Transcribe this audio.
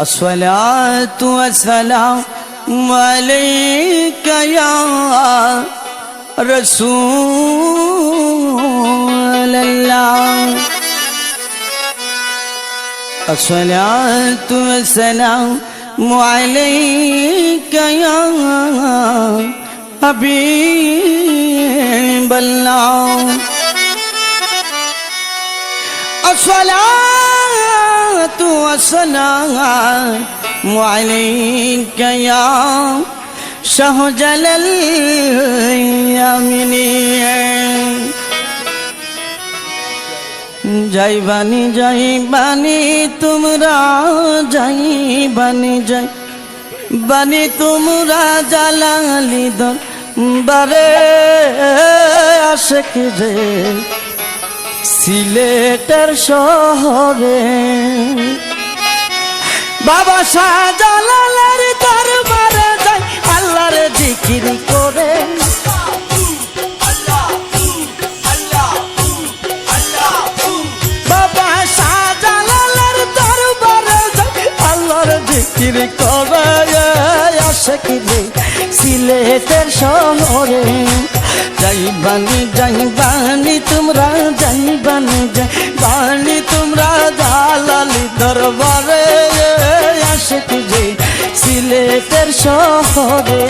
الصلاة والسلام عليك يا رسول الصلاة والسلام عليك يا حبيب الله الصلاة والسلام عليك يا شهجل اليمين যাইবানি যাইবানি তোমরা যাইবানি যাই বানি তোমরা জালালি দল, বারে আশেক রে। সিলেটের শহরে বাবা শাহজালালের দরবারে যাই, আল্লাহর জিকির জিকির করে আশেক রে সিলেটের শহরে। যাই বানি তোমরা যাই বানি যাই বানি তোমরা জালালি দরবারে আসে যে সিলেটের শহরে।